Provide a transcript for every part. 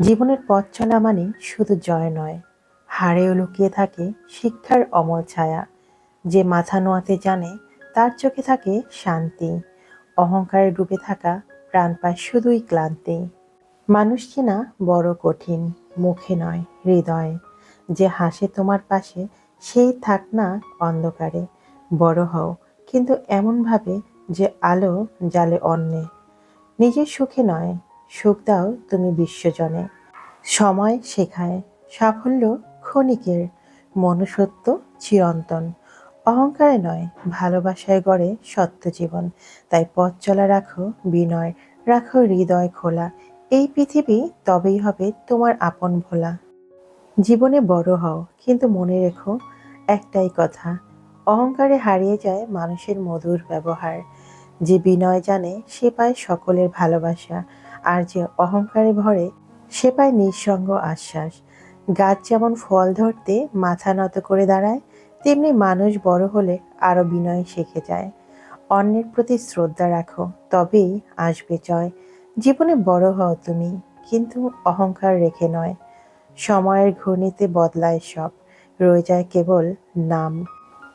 জীবনের পথ চলা মানে শুধু জয় নয়। হারেও লুকিয়ে থাকে শিক্ষার অমল ছায়া। যে মাথা নোয়াতে জানে, তার চোখে থাকে শান্তি। অহংকারে ডুবে থাকা প্রাণ পায় শুধুই ক্লান্তি। মানুষ চেনা বড় কঠিন, মুখে নয়, হৃদয়ে। যে হাসে তোমার পাশে, সেই থাক না অন্ধকারে। বড় হও, কিন্তু এমনভাবে যে আলো জালে অন্যে। নিজের সুখে নয়, সুখ দাও তুমি বিশ্বজনে। সময় শেখায়, সাফল্য ক্ষণিকের, মনুষ্যত্ব চিরন্তন। অহংকারে নয়, ভালোবাসায় গড়ে সত্য জীবন। তাই পথ চলা রাখো, বিনয়, রাখো হৃদয় খোলা। এই পৃথিবী তবেই হবে তোমার আপন ভোলা। জীবনে বড় হও, কিন্তু মনে রেখো একটাই কথা, অহংকারে হারিয়ে যায় মানুষের মধুর ব্যবহার। যে বিনয় জানে, সে পায় সকলের ভালোবাসা। আর যে অহংকারে ভরে সে পায় নিঃসঙ্গ আশ্বাস। গাছ যেমন ফল ধরতে মাথা নত করে দাঁড়ায়, তেমনি মানুষ বড় হলে আরও বিনয় শিখে যায়। অন্যের প্রতি শ্রদ্ধা রাখো, তবেই আসবে জয়। জীবনে বড় হও তুমি, কিন্তু অহংকার রেখে নয়। সময়ের ঘূর্ণিতে বদলায় সব, রয়ে যায় কেবল নাম।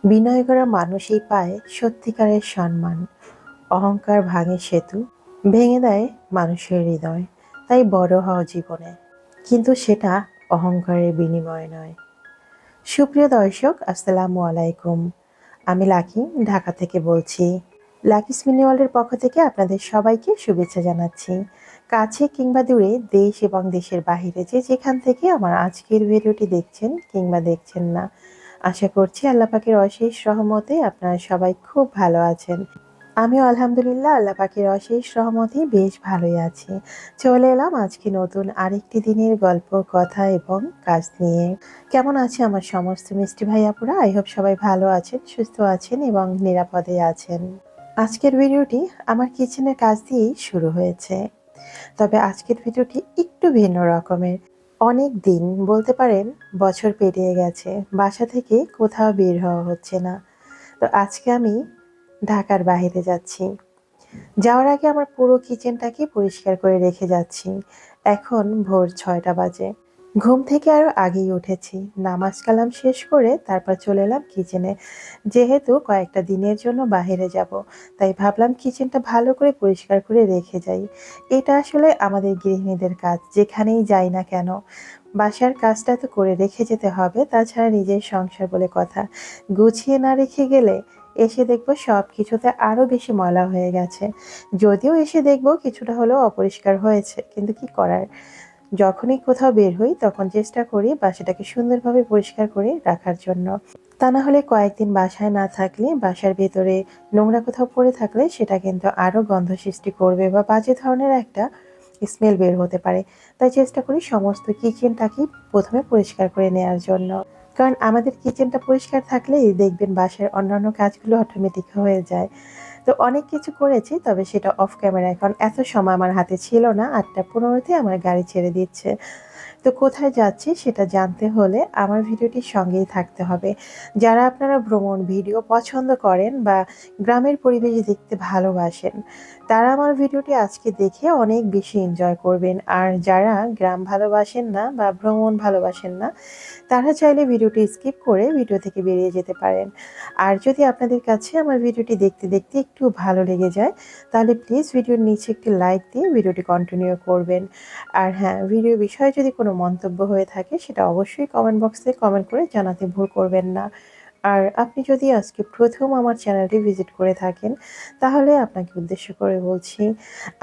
বিনয় করা মানুষই পায় সত্যিকারের সম্মান। অহংকার ভাঙে সেতু, ভেঙে দেয় মানুষের হৃদয়। তাই বড় হওয়া জীবনে। কিন্তু সেটা অহংকারের বিনিময় নয়। সুপ্রিয় দর্শক, আসসালামু আলাইকুম। আমি লাকি, ঢাকা থেকে বলছি। লাকিস মিনি ওয়ার্ল্ডের পক্ষ থেকে আপনাদের সবাইকে শুভেচ্ছা জানাচ্ছি। কাছে কিংবা দূরে, দেশ এবং দেশের বাহিরে যে যেখান থেকে আমার আজকের ভিডিওটি দেখছেন কিংবা দেখছেন না, আশা করছি আল্লাহ পাকের অশেষ সহমতে আপনারা সবাই খুব ভালো আছেন। আমিও আলহামদুলিল্লাহ আল্লাহ পাকের অশেষ রহমতে বেশ ভালোই আছি। চলে এলাম আজকে নতুন আরেকটি দিনের গল্প, কথা এবং কাজ নিয়ে। কেমন আছে আমার সমস্ত মিষ্টি ভাইয়াপুরা আই হোপ সবাই ভালো আছেন, সুস্থ আছেন এবং নিরাপদে আছেন। আজকের ভিডিওটি আমার কিচেনের কাজ দিয়েই শুরু হয়েছে। তবে আজকের ভিডিওটি একটু ভিন্ন রকমের। অনেক দিন বলতে পারেন বছর পেরিয়ে গেছে, বাসা থেকে কোথাও বের হওয়া হচ্ছে না। তো আজকে আমি ঢাকার বাইরে যাচ্ছি। যাওয়ার আগে আমার পুরো কিচেনটাকে পরিষ্কার করে রেখে যাচ্ছি। এখন ভোর ছয়টা বাজে। ঘুম থেকে আরও আগেই উঠেছি। নামাজ কালাম শেষ করে তারপর চলে এলাম কিচেনে যেহেতু কয়েকটা দিনের জন্য বাইরে যাব, তাই ভাবলাম কিচেনটা ভালো করে পরিষ্কার করে রেখে যাই। এটা আসলে আমাদের গৃহিণীদের কাজ, যেখানেই যাই না কেন। বাসার কাজটা তো করে রেখে যেতে হবে, তাছাড়া নিজের সংসার বলে কথা। গুছিয়ে না রেখে গেলে এসে দেখব সব কিছুতে আরও বেশি ময়লা হয়ে গেছে। যদিও এসে দেখব কিছুটা হলেও অপরিষ্কার হয়েছে, কিন্তু কি করার? যখনই কোথাও বের হই, তখন চেষ্টা করি বাসাটাকে সুন্দরভাবে পরিষ্কার করে রাখার জন্য। তা না হলে কয়েকদিন বাসায় না থাকলে, বাসার ভেতরে নোংরা কোথাও পড়ে থাকলে সেটা কিন্তু আরও গন্ধ সৃষ্টি করবে বা বাজে ধরনের একটা স্মেল বের হতে পারে। তাই চেষ্টা করি সমস্ত কিচেনটাকে প্রথমে পরিষ্কার করে নেওয়ার জন্য। কারণ আমাদের কিচেনটা পরিষ্কার থাকলেই দেখবেন বাসার অন্যান্য কাজগুলো অটোমেটিক হয়ে যায়। তো অনেক কিছু করেছি, তবে সেটা অফ ক্যামেরায় কারণ এত সময় আমার হাতে ছিল না, আটটা পনেরোতে আমার গাড়ি ছেড়ে দিচ্ছে। তো কোথায় যাচ্ছি সেটা জানতে হলে আমার ভিডিওটির সঙ্গেই থাকতে হবে। যারা আপনারা ভ্রমণ ভিডিও পছন্দ করেন বা গ্রামের পরিবেশ দেখতে ভালোবাসেন, তারা আমার ভিডিওটি আজকে দেখে অনেক বেশি এনজয় করবেন। আর যারা গ্রাম ভালোবাসেন না বা ভ্রমণ ভালোবাসেন না, তারা চাইলে ভিডিওটি স্কিপ করে ভিডিও থেকে বেরিয়ে যেতে পারেন। আর যদি আপনাদের কাছে আমার ভিডিওটি দেখতে দেখতে একটু ভালো লেগে যায়, তাহলে প্লিজ ভিডিওর নিচে একটি লাইক দিয়ে ভিডিওটি কন্টিনিউ করবেন। আর হ্যাঁ ভিডিও বিষয়ে যদি কোনো মন্তব্য হয়ে থাকে, সেটা অবশ্যই কমেন্ট বক্সে কমেন্ট করে জানাতে ভুল করবেন না। আর আপনি যদি আজকে প্রথম আমার চ্যানেলটি ভিজিট করে থাকেন, তাহলে আপনাকে উদ্দেশ্য করে বলছি,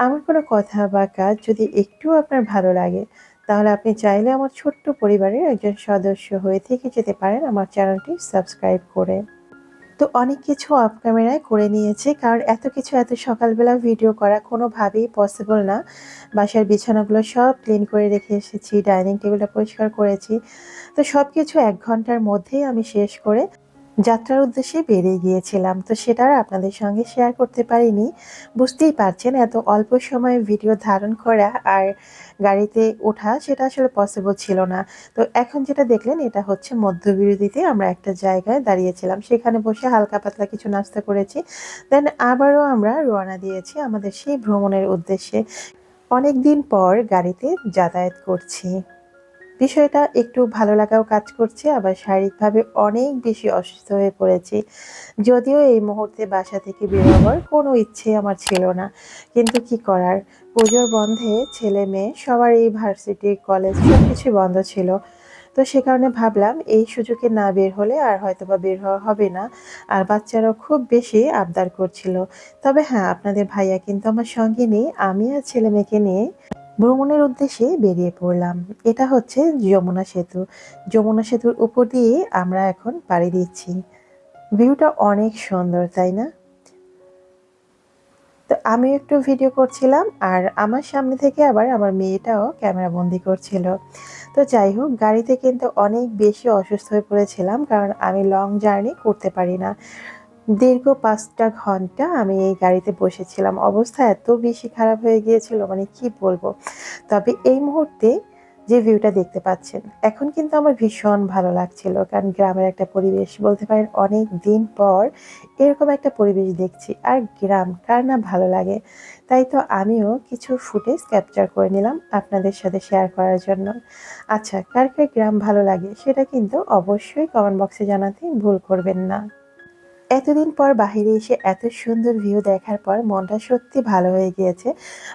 আমার কোনো কথা বা কাজ যদি একটু আপনার ভালো লাগে, তাহলে আপনি চাইলে আমার ছোট্ট পরিবারের একজন সদস্য হয়ে থেকে যেতে পারেন আমার চ্যানেলটি সাবস্ক্রাইব করে। তো অনেক কিছু অফ ক্যামেরায় করে নিয়েছি। কারণ এত কিছু এত সকালবেলা ভিডিও করা কোনোভাবেই পসিবল না। বাসার বিছানাগুলো সব ক্লিন করে রেখে এসেছি ডাইনিং টেবিলটা পরিষ্কার করেছি। তো সব কিছু এক ঘণ্টার মধ্যেই আমি শেষ করে যাত্রার উদ্দেশ্যে বেরিয়ে গিয়েছিলাম। তো সেটা আপনাদের সঙ্গে শেয়ার করতে পারিনি। বুঝতেই পারছেন এত অল্প সময়ে ভিডিও ধারণ করা আর গাড়িতে ওঠা সেটা আসলে পসিবল ছিল না। তো এখন যেটা দেখলেন, এটা হচ্ছে মধ্যবিরতিতে আমরা একটা জায়গায় দাঁড়িয়েছিলাম। সেখানে বসে হালকা পাতলা কিছু নাস্তা করেছি। দেন আবারও আমরা রওনা দিয়েছি আমাদের সেই ভ্রমণের উদ্দেশ্যে। অনেক দিন পর গাড়িতে যাতায়াত করছি। বিষয়টা একটু ভালো লাগাও কাজ করছে, আবার শারীরিকভাবে অনেক বেশি অসুস্থ হয়ে পড়েছি। যদিও এই মুহূর্তে বাসা থেকে বেরোবার কোনো ইচ্ছে আমার ছিল না। কিন্তু কি করার? পুজোর বন্ধে ছেলে মেয়ে সবার এই ভার্সিটি, কলেজ সব কিছু বন্ধ ছিল। তো সে কারণে ভাবলাম এই সুযোগে না বের হলে আর হয়তো বা বের হওয়া হবে না। আর বাচ্চারাও খুব বেশি আবদার করছিল। তবে হ্যাঁ আপনাদের ভাইয়া কিন্তু আমার সঙ্গে নেই, আমি আর ছেলে মেয়েকে নিয়ে ভ্রমণের উদ্দেশ্যে বেরিয়ে পড়লাম। এটা হচ্ছে যমুনা সেতু। যমুনা সেতুর উপর দিয়ে আমরা এখন পাড়ি দিচ্ছি। ভিউটা অনেক সুন্দর, তাই না? তো আমি একটু ভিডিও করছিলাম আর আমার সামনে থেকে আবার আমার মেয়েটাও ক্যামেরা বন্দি করছিল। তো যাই হোক, গাড়িতে কিন্তু অনেক বেশি অসুস্থ হয়ে পড়েছিলাম কারণ আমি লং জার্নি করতে পারি না। দীর্ঘ পাঁচটা ঘণ্টা আমি এই গাড়িতে বসেছিলাম। অবস্থা এত বেশি খারাপ হয়ে গিয়েছিল মানে কি বলব? তবে এই মুহূর্তে যে ভিউটা দেখতে পাচ্ছেন, এখন কিন্তু আমার ভীষণ ভালো লাগছিল, কারণ গ্রামের একটা পরিবেশ, বলতে পারেন অনেক দিন পর এরকম একটা পরিবেশ দেখছি, আর গ্রাম কার না ভালো লাগে? তাই তো আমিও কিছু ফুটেজ ক্যাপচার করে নিলাম আপনাদের সাথে শেয়ার করার জন্য। আচ্ছা কার কার গ্রাম ভালো লাগে, সেটা কিন্তু অবশ্যই কমেন্ট বক্সে জানাতে ভুল করবেন না। এতদিন পর বাহিরে এসে এত সুন্দর ভিউ দেখার পর মনটা সত্যি ভালো হয়ে গিয়েছে।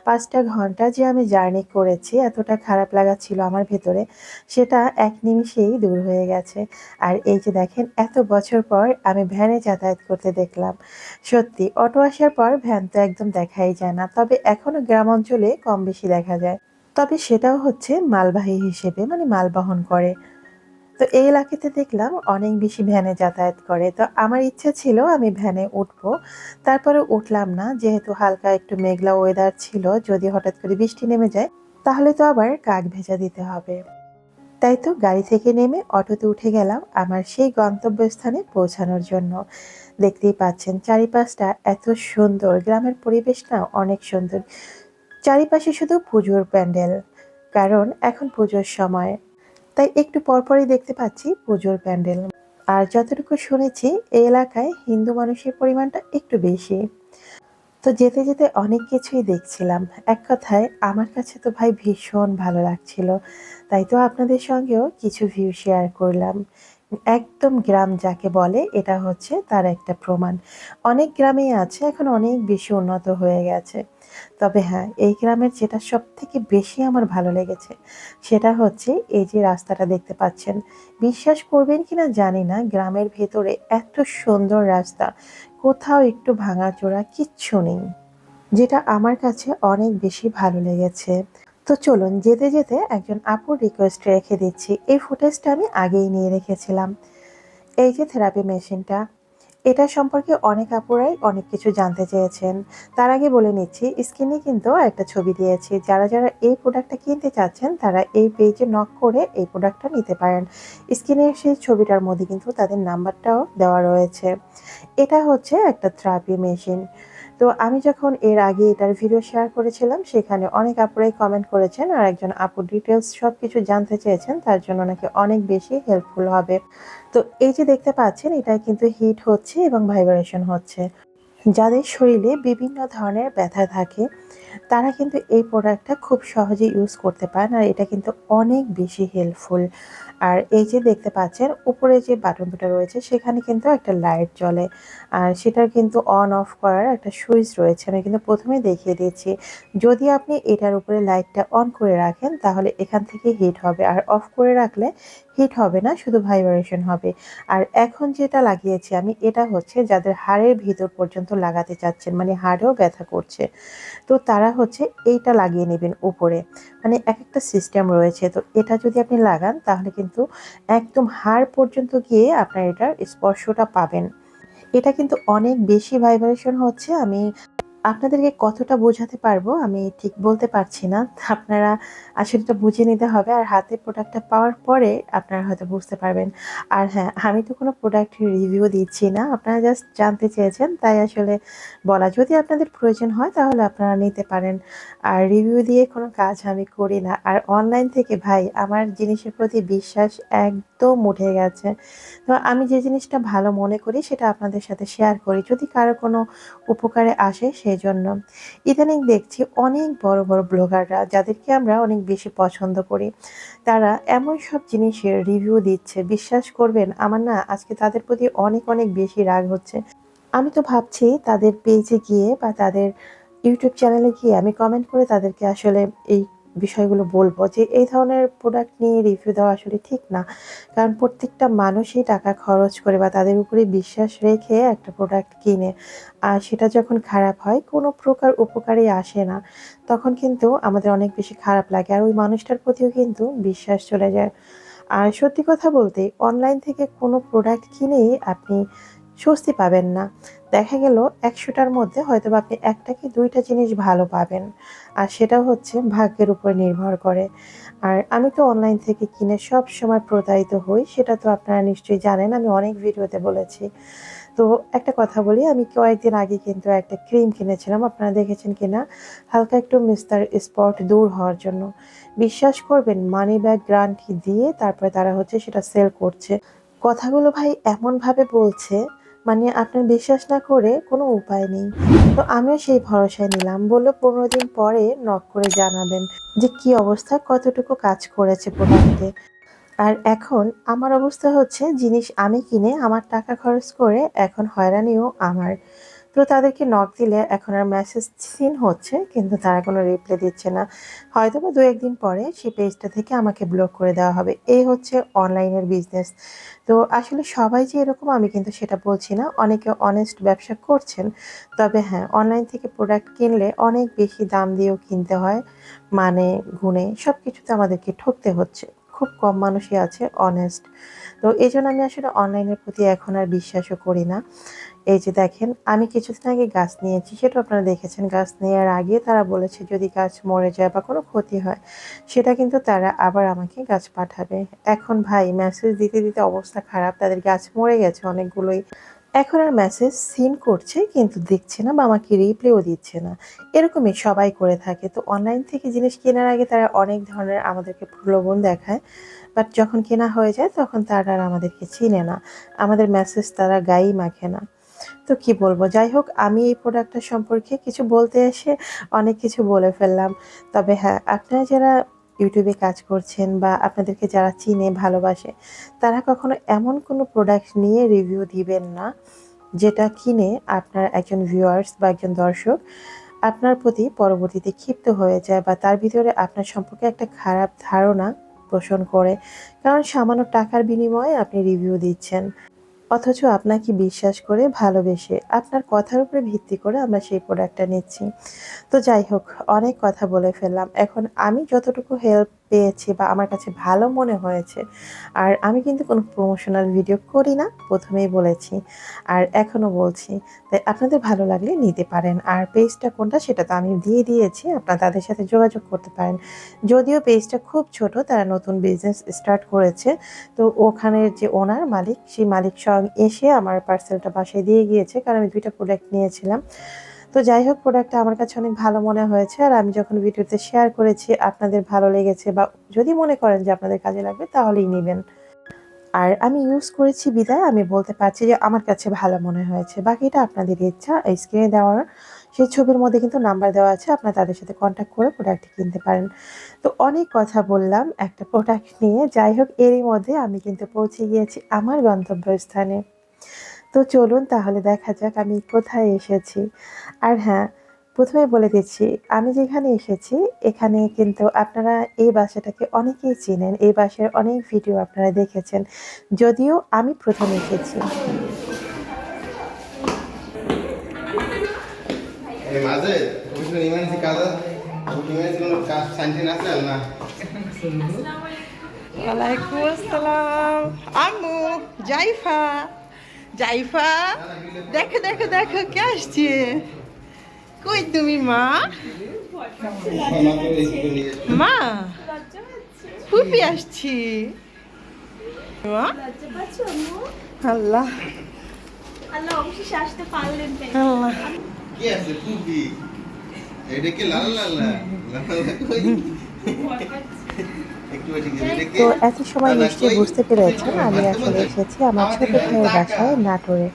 পাঁচটা ঘণ্টা যে আমি জার্নি করেছি, এতটা খারাপ লাগা ছিল আমার ভেতরে, সেটা এক নিমিষেই দূর হয়ে গেছে। আর এই যে দেখেন, এত বছর পর আমি ভ্যানে যাতায়াত করতে দেখলাম। সত্যি অটো আসার পর ভ্যান তো একদম দেখাই যায় না, তবে এখনও গ্রাম অঞ্চলে কম বেশি দেখা যায়। তবে সেটাও হচ্ছে মালবাহী হিসেবে মানে মাল বহন করে। তো এই এলাকাতে দেখলাম অনেক বেশি ভ্যানে যাতায়াত করে। তো আমার ইচ্ছা ছিল আমি ভ্যানে উঠবো। তারপরে উঠলাম না, যেহেতু হালকা একটু মেঘলা ওয়েদার ছিল, যদি হঠাৎ করে বৃষ্টি নেমে যায়, তাহলে তো আবার কাক ভেজা দিতে হবে। তাই তো গাড়ি থেকে নেমে অটোতে উঠে গেলাম আমার সেই গন্তব্যস্থানে পৌঁছানোর জন্য। দেখতেই পাচ্ছেন চারিপাশটা এত সুন্দর, গ্রামের পরিবেশটা অনেক সুন্দর। চারিপাশে শুধু পুজোর প্যান্ডেল, কারণ এখন পুজোর সময়। তাই একটু পরপরই দেখতে পাচ্ছি পুজোর প্যান্ডেল। আর যতটুকু শুনেছি, এই এলাকায় হিন্দু মানুষের পরিমাণটা একটু বেশি। তো যেতে যেতে অনেক কিছুই দেখছিলাম। এক কথায়, আমার কাছে তো ভাই ভীষণ ভালো লাগছিল। তাই তো আপনাদের সঙ্গেও কিছু ভিউ শেয়ার করলাম। একদম গ্রাম যাকে বলে, এটা হচ্ছে তার একটা প্রমাণ। অনেক গ্রামেই আছে, এখন অনেক বেশি উন্নত হয়ে গেছে। তবে হ্যাঁ এই গ্রামের যেটা সব থেকে বেশি আমার ভালো লেগেছে, সেটা হচ্ছে এই যে রাস্তাটা দেখতে পাচ্ছেন। বিশ্বাস করবেন কিনা জানি না, গ্রামের ভেতরে এত সুন্দর রাস্তা, কোথাও একটু ভাঙাচোরা কিচ্ছু নেই, যেটা আমার কাছে অনেক বেশি ভালো লেগেছে। তো চলুন যেতে যেতে একজন আপুর রিকোয়েস্ট রেখে দিচ্ছি। এই ফুটেজটা আমি আগেই নিয়ে রেখেছিলাম। এই যে থেরাপি মেশিনটা এটা সম্পর্কে অনেক আপুরাই অনেক কিছু জানতে চেয়েছেন। তার আগে বলে নিচ্ছি স্ক্রিনে কিন্তু একটা ছবি দিয়েছি। যারা যারা এই প্রোডাক্টটা কিনতে চাচ্ছেন, তারা এই পেজে নক করে এই প্রোডাক্টটা নিতে পারেন। স্ক্রিনের সেই ছবিটার মধ্যে কিন্তু তাদের নাম্বারটাও দেওয়া রয়েছে। এটা হচ্ছে একটা থেরাপি মেশিন তো আমি যখন এর আগে এটার ভিডিও শেয়ার করেছিলাম, সেখানে অনেক আপুরাই কমেন্ট করেছেন আর একজন আপু ডিটেলস সব কিছু জানতে চেয়েছেন, তার জন্য নাকি অনেক বেশি হেল্পফুল হবে। তো এই যে দেখতে পাচ্ছেন এটা কিন্তু হিট হচ্ছে এবং ভাইব্রেশন হচ্ছে। যাদের শরীরে বিভিন্ন ধরনের ব্যথা থাকে তারা কিন্তু এই প্রোডাক্টটা খুব সহজে ইউজ করতে পারেন আর এটা কিন্তু অনেক বেশি হেল্পফুল আর এই যে দেখতে পাচ্ছেন, উপরে যে বাটন দুটো রয়েছে, সেখানে কিন্তু একটা লাইট জ্বলে। আর সেটার কিন্তু অন অফ করার একটা সুইচ রয়েছে। আমি কিন্তু প্রথমে দেখিয়ে দিচ্ছি। যদি আপনি এটার উপরে লাইটটা অন করে রাখেন, তাহলে এখান থেকে হিট হবে। আর অফ করে রাখলে হিট হবে না, শুধু ভাইব্রেশন হবে। আর এখন যেটা লাগিয়েছি আমি, এটা হচ্ছে যাদের হাড়ের ভিতর পর্যন্ত লাগাতে চাচ্ছেন মানে হাড়েও ব্যথা করছে। তো তারা হচ্ছে এইটা লাগিয়ে নেবেন উপরে। মানে এক একটা সিস্টেম রয়েছে। তো এটা যদি আপনি লাগান, তাহলে কিন্তু একদম হাড় পর্যন্ত গিয়ে আপনার এটার স্পর্শটা পাবেন। এটা কিন্তু অনেক বেশি ভাইব্রেশন হচ্ছে। আমি আপনাদেরকে কতটা বোঝাতে পারব আমি ঠিক বলতে পারছি না। আপনারা আসলে এটা বুঝে নিতে হবে আর হাতে প্রোডাক্টটা পাওয়ার পরে আপনারা হয়তো বুঝতে পারবেন। আর হ্যাঁ আমি তো কোনো প্রোডাক্ট রিভিউ দিচ্ছি না, আপনারা জাস্ট জানতে চেয়েছেন, তাই আসলে বলা যদি আপনাদের প্রয়োজন হয় তাহলে আপনারা নিতে পারেন। আর রিভিউ দিয়ে কোনো কাজ আমি করি না। আর অনলাইন থেকে ভাই, আমার জিনিসের প্রতি বিশ্বাস একদম উঠে গেছে। তো আমি যে জিনিসটা ভালো মনে করি সেটা আপনাদের সাথে শেয়ার করি। যদি কারও কোনো উপকারে আসে সেই জন্য। ইদানিং দেখছি অনেক বড় বড় ব্লগাররা যাদেরকে আমরা অনেক বেশি পছন্দ করি, তারা এমন সব জিনিসের রিভিউ দিচ্ছে। বিশ্বাস করবেন, আমার না আজকে তাদের প্রতি অনেক অনেক বেশি রাগ হচ্ছে। আমি তো ভাবছি তাদের পেজে গিয়ে বা তাদের ইউটিউব চ্যানেলে গিয়ে আমি কমেন্ট করে তাদেরকে আসলে এই বিষয়গুলো বলব যে এই ধরনের প্রোডাক্ট নিয়ে রিভিউ দেওয়া আসলে ঠিক না। কারণ প্রত্যেকটা মানুষই টাকা খরচ করে বা তাদের উপরে বিশ্বাস রেখে একটা প্রোডাক্ট কিনে। আর সেটা যখন খারাপ হয়, কোনো প্রকার উপকারই আসে না। তখন কিন্তু আমাদের অনেক বেশি খারাপ লাগে আর ওই মানুষটার প্রতিও কিন্তু বিশ্বাস চলে যায়। আর সত্যি কথা বলতে অনলাইন থেকে কোনো প্রোডাক্ট কিনেই আপনি স্বস্তি পাবেন না। দেখা গেল একশোটার মধ্যে হয়তো আপনি একটা কি দুইটা জিনিস ভালো পাবেন। আর সেটাও হচ্ছে ভাগ্যের উপর নির্ভর করে। আর আমি তো অনলাইন থেকে কিনে সব সময় প্রতারিত হই, সেটা তো আপনারা নিশ্চয়ই জানেন, আমি অনেক ভিডিওতে বলেছি। তো একটা কথা বলি, আমি কয়েকদিন আগে কিন্তু একটা ক্রিম কিনেছিলাম, আপনারা দেখেছেন কিনা? হালকা একটু মিস্টার স্পট দূর হওয়ার জন্য। বিশ্বাস করবেন মানি ব্যাগ গ্রান্টি দিয়ে তারপরে তারা হচ্ছে সেটা সেল করছে। কথাগুলো ভাই এমনভাবে বলছে মানে আপনার বিশ্বাস না করে কোনো উপায় নেই। তো আমিও সেই ভরসায় নিলাম। বলল পনেরো দিন পরে নক করে জানাবেন যে কি অবস্থা, কতটুকু কাজ করেছে প্রোডাক্টে। আর এখন আমার অবস্থা হচ্ছে, জিনিস আমি কিনে আমার টাকা খরচ করে এখন হয়রানিও আমার। তো তাদেরকে নক দিলে এখন আর মেসেজ সিন হচ্ছে, কিন্তু তারা কোনো রিপ্লাই দিচ্ছে না। হয়তো বা দু একদিন পরে সেই পেজটা থেকে আমাকে ব্লক করে দেওয়া হবে। এই হচ্ছে অনলাইনের বিজনেস তো আসলে সবাই যে এরকম, আমি কিন্তু সেটা বলছি না। অনেকে অনেস্ট ব্যবসা করছেন, তবে হ্যাঁ অনলাইন থেকে প্রোডাক্ট কিনলে অনেক বেশি দাম দিয়েও কিনতে হয় মানে গুণে সব কিছুতে আমাদেরকে ঠকতে হচ্ছে। খুব কম মানুষই আছে অনেস্ট তো এই জন্য আমি আসলে অনলাইনের প্রতি এখন আর বিশ্বাসও করি না। এই যে দেখেন, আমি কিছুদিন আগে গাছ নিয়েছি সেটা আপনারা দেখেছেন, গাছ নেওয়ার আগে তারা বলেছে যদি গাছ মরে যায় বা কোনো ক্ষতি হয়, সেটা কিন্তু তারা আবার আমাকে গাছ পাঠাবে। এখন ভাই মেসেজ দিতে দিতে অবস্থা খারাপ, তাদের গাছ মরে গেছে অনেকগুলোই। এখন আর মেসেজ সিন করছে, কিন্তু দেখছে না বা আমাকে রিপ্লেও দিচ্ছে না। এরকমই সবাই করে থাকে। তো অনলাইন থেকে জিনিস কেনার আগে তারা অনেক ধরনের আমাদেরকে প্রলোভন দেখায়। বাট যখন কেনা হয়ে যায়, তখন তারা আর আমাদেরকে চিনে না। আমাদের মেসেজ তারা গায়েই মাখে না। তো কি বলব? যাই হোক, আমি এই প্রোডাক্টটা সম্পর্কে কিছু বলতে এসে অনেক কিছু বলে ফেললাম। তবে হ্যাঁ আপনারা যারা ইউটিউবে কাজ করছেন বা আপনাদেরকে যারা চিনে, ভালোবাসে, তারা কখনো এমন কোনো প্রোডাক্ট নিয়ে রিভিউ দিবেন না, যেটা কিনে আপনার একজন ভিউয়ার্স বা একজন দর্শক আপনার প্রতি পরবর্তীতে ক্ষিপ্ত হয়ে যায় বা তার ভিতরে আপনার সম্পর্কে একটা খারাপ ধারণা পোষণ করে। কারণ সামান্য টাকার বিনিময়ে আপনি রিভিউ দিচ্ছেন। অথচ আপনাকে বিশ্বাস করে ভালোবেসে আপনার কথার উপরে ভিত্তি করে আমরা সেই প্রোডাক্টটা নিচ্ছি। তো যাই হোক, অনেক কথা বলে ফেললাম। এখন আমি যতটুকু হেল্প পেয়েছি বা আমার কাছে ভালো মনে হয়েছে। আর আমি কিন্তু কোনো প্রমোশনাল ভিডিও করি না, প্রথমেই বলেছি। আর এখনও বলছি, তাই আপনাদের ভালো লাগলে নিতে পারেন। আর পেজটা কোনটা সেটা তো আমি দিয়ে দিয়েছি, আপনারা তাদের সাথে যোগাযোগ করতে পারেন। যদিও পেজটা খুব ছোট, তারা নতুন বিজনেস স্টার্ট করেছে, তো ওখানের যে ওনার মালিক, সেই মালিক সঙ্গে এসে আমার পার্সেলটা বাসায় দিয়ে গিয়েছে, কারণ আমি দুইটা প্রোডাক্ট নিয়েছিলাম। তো যাই হোক প্রোডাক্টটা আমার কাছে অনেক ভালো মনে হয়েছে আর আমি যখন ভিডিওতে শেয়ার করেছি, আপনাদের ভালো লেগেছে বা যদি মনে করেন যে আপনাদের কাজে লাগবে, তাহলেই নেবেন। আর আমি ইউজ করেছি বিদায়, আমি বলতে পারছি যে আমার কাছে ভালো মনে হয়েছে। বাকিটা আপনাদের ইচ্ছা, এই স্ক্রিনে দেওয়ার, সেই ছবির মধ্যে কিন্তু নাম্বার দেওয়া আছে, আপনারা তাদের সাথে কন্ট্যাক্ট করে প্রোডাক্টটি কিনতে পারেন। তো অনেক কথা বললাম একটা প্রোডাক্ট নিয়ে, যাই হোক, এরই মধ্যে আমি কিন্তু পৌঁছে গিয়েছি আমার গন্তব্যস্থানে। তো চলুন তাহলে দেখা যাক আমি কোথায় এসেছি। আর হ্যাঁ প্রথমে বলে দিচ্ছি আমি যেখানে এসেছি এখানে কিন্তু আপনারা এই বাসাটাকে অনেকেই চিনেন এই বাসার অনেক ভিডিও আপনারা দেখেছেন। যদিও আমি প্রথম এসেছি। আম্মু জাইফা। জাইফা দেখো দেখো দেখো কে আসছে কই তুমি মা মা ফুপি আসছি? আল্লাহ আল্লাহ অবশেষে আসতে পারলেন আল্লাহ কি আছে ফুপি এটা কি লাল লাল লাল কই তো এত সময় নিশ্চয়ই বুঝতে পেরেছেন আমি আসলে এসেছি আমার ছোট ভাইয়ের বাসায় নাটোরে।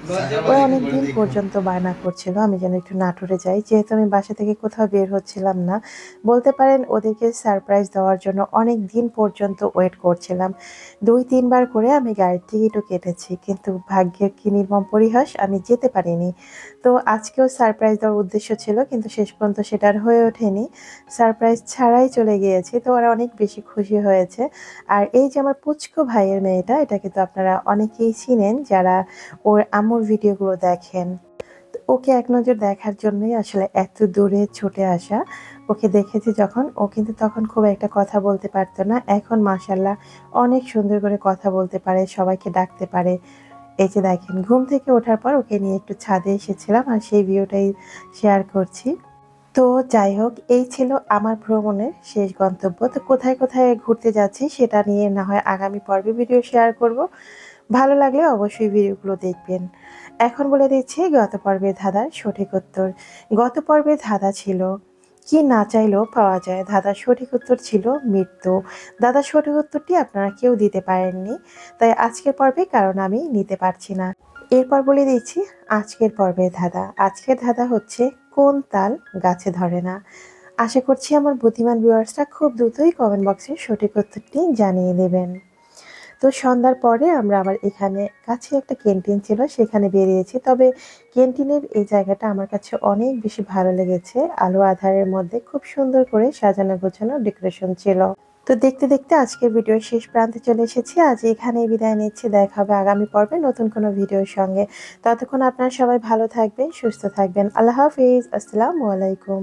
ওরা অনেক দিন পর্যন্ত বায়না করছিল আমি যেন একটু নাটোরে যাই। যেহেতু আমি বাসা থেকে কোথাও বের হচ্ছিলাম না বলতে পারেন ওদেরকে সারপ্রাইজ দেওয়ার জন্য অনেক দিন পর্যন্ত ওয়েট করছিলাম। দুই তিনবার করে আমি গাড়ির টিকিটও কেটেছি কিন্তু ভাগ্যের কি নির্মম পরিহাস আমি যেতে পারিনি। তো আজকেও সারপ্রাইজ দেওয়ার উদ্দেশ্য ছিল কিন্তু শেষ পর্যন্ত সেটা আর হয়ে ওঠেনি। সারপ্রাইজ ছাড়াই চলে গিয়েছি তো ওরা অনেক বেশি খুশি হয়েছে আর এই যে আমার পুচকো ভাইয়ের মেয়েটা, এটা কিন্তু আপনারা অনেকেই চিনেন যারা ওর আম্মুর ভিডিওগুলো দেখেন। ওকে এক নজর দেখার জন্যই আসলে এত দূরে ছুটে আসা। ওকে দেখেছি যখন, ও কিন্তু তখন খুব একটা কথা বলতে পারতো না। এখন মাসাল্লাহ অনেক সুন্দর করে কথা বলতে পারে, সবাইকে ডাকতে পারে। এই যে দেখেন, ঘুম থেকে ওঠার পর ওকে নিয়ে একটু ছাদে এসেছিলাম আর সেই ভিডিওটাই শেয়ার করছি। তো যাই হোক, এই ছিল আমার ভ্রমণের শেষ গন্তব্য। তো কোথায় কোথায় ঘুরতে যাচ্ছি সেটা নিয়ে না হয় আগামী পর্বে ভিডিও শেয়ার করব। ভালো লাগলে অবশ্যই ভিডিওগুলো দেখবেন। এখন বলে দিচ্ছি, গত পর্বে ধাঁধার সঠিক উত্তর। গত পর্বে ধাঁধা ছিল, কি না চাইলেও পাওয়া যায়। দাদার সঠিক উত্তর ছিল মৃত্যু। দাদার সঠিক উত্তরটি আপনারা কেউ দিতে পারেননি, তাই আজকের পর্বে কারণ আমি নিতে পারছি না। এরপর বলে দিচ্ছি, আজকের পর্বে ধাঁধা। আজকের ধাঁধা হচ্ছে কোন তাল গাছে ধরে না? আশা করছি আমার বুদ্ধিমান ভিউয়ার্সরা খুব দ্রুতই কমেন্ট বক্সে সঠিক উত্তরটি জানিয়ে দেবেন। তো সন্ধ্যার পরে আমরা আবার এখানে কাছে একটা ক্যান্টিন ছিল, সেখানে বেরিয়েছি। তবে ক্যান্টিনের এই জায়গাটা আমার কাছে অনেক বেশি ভালো লেগেছে। আলো আধারের মধ্যে খুব সুন্দর করে সাজানো গোছানো ডেকোরেশন ছিল। তো দেখতে দেখতে আজকের ভিডিও শেষ প্রান্তে চলে এসেছি। আজ এখানেই বিদায় নিচ্ছি। দেখা হবে আগামী পর্বে নতুন কোনো ভিডিওর সঙ্গে। ততক্ষণ আপনারা সবাই ভালো থাকবেন, সুস্থ থাকবেন। আল্লাহ হাফিজ। আসসালামু আলাইকুম।